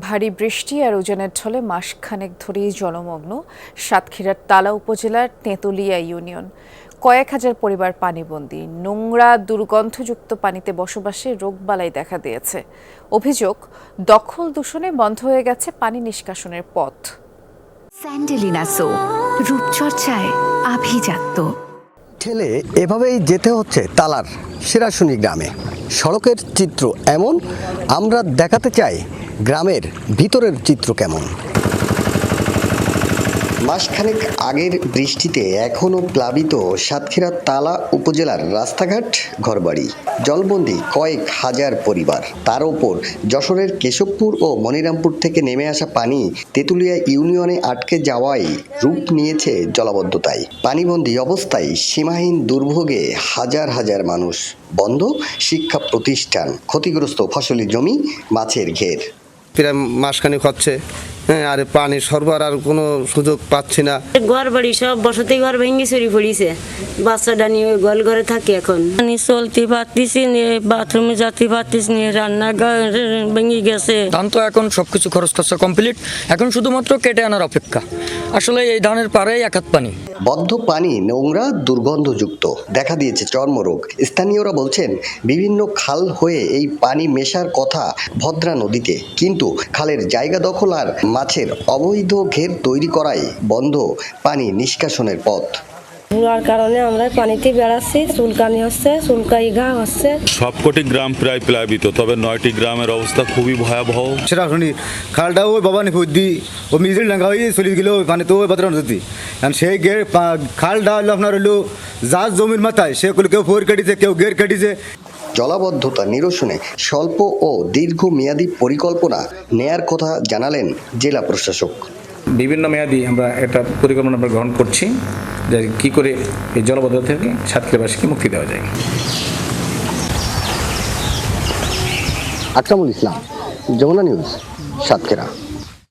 ভারী বৃষ্টি আর উজানের ঢলে মাসখানেক ধরেই জলমগ্ন সাতক্ষীরার তালা উপজেলার তেঁতুলিয়া ইউনিয়ন। কয়েক হাজার পরিবার পানিবন্দী। নোংরা দুর্গন্ধযুক্ত পানিতে বসবাসে রোগবালাই দেখা দিয়েছে। অভিযোগ দখল দূষণে বন্ধ হয়ে গেছে পানি নিষ্কাশনের পথ। স্যান্ডেলিনা সো রূপচর্চায় আভিজাত্য। ঠেলে এভাবেই যেতে হচ্ছে তালার সেরাশুনি গ্রামে। সড়কের চিত্র এমন আমরা দেখাতে চাই গ্রামের ভিতরের চিত্র কেমন? মাসখানেক আগের বৃষ্টিতে এখনও প্লাবিত সাতক্ষীরা তালা উপজেলার রাস্তাঘাট ঘরবাড়ি। জলবন্দি কয়েক হাজার পরিবার। তার ওপর যশোরের কেশবপুর ও মনিরামপুর থেকে নেমে আসা পানি তেঁতুলিয়া ইউনিয়নে আটকে যাওয়ায় রূপ নিয়েছে জলাবদ্ধতায়। পানিবন্দী অবস্থায় সীমাহীন দুর্ভোগে হাজার হাজার মানুষ বন্ধ শিক্ষা প্রতিষ্ঠান। ক্ষতিগ্রস্ত ফসলি জমি, মাছের ঘের। প্রায় মাসখানেক হচ্ছে হ্যাঁ আর পানি সরবরাহ কোনো সুযোগ পাচ্ছি না। ঘর বাড়ি সব বসতি ঘর ভেঙে চুরি পড়িছে বাচ্চাটা নিয়ে ওই গোয়াল ঘরে থাকে এখন। আমি চলতে পারতেছি নিয়ে বাথরুমে যেতে পারতেছি নিয়ে রান্না ভেঙে গেছে। ধান তো এখন সবকিছু খরচ খরচা কমপ্লিট এখন শুধুমাত্র কেটে আনার অপেক্ষা। আসলে এই ধানের পাড়ায় এক হাত পানি। বদ্ধ পানি নোংরা, দুর্গন্ধযুক্ত। দেখা দিয়েছে চর্মরোগ। স্থানীয়রা বলছেন, বিভিন্ন খাল হয়ে এই পানি মেশার কথা ভদ্রা নদীতে। কিন্তু খালের জায়গা দখল আর মাছের অবৈধ ঘের তৈরি করায় বন্ধ পানি নিষ্কাশনের পথ। ধোয়ার কারণে আমরা পানিতে বেড়াচ্ছি চুলকানি হচ্ছে চুলকাই ঘা হচ্ছে। সবকটি গ্রাম প্রায় প্লাবিত তবে নয়টি গ্রামের অবস্থা খুবই ভয়াবহ। সেটা শুনি খালটা ওই বাবা নি ফুদ্দি ও মিজিল ডাঙ্গা হয়ে চলে গেল ওই পানি তো ওই বাতরা নদী কারণ সেই গের পা- খালটা হলো আপনার হলো যার জমির মাথায় সে কেউ ফোর কাটিছে কেউ গের কাটিছে। জলাবদ্ধতা নিরসনে স্বল্প ও দীর্ঘ দীর্ঘমেয়াদী পরিকল্পনা নেয়ার কথা জানালেন জেলা প্রশাসক। বিভিন্ন মেয়াদি আমরা একটা পরিকল্পনা আমরা গ্রহণ করছি। কী করে এই জলবদ্ধতা থেকে সাতক্ষীরাবাসীকে মুক্তি দেওয়া যায়। আকরামুল ইসলাম যমুনা নিউজ সাতক্ষীরা।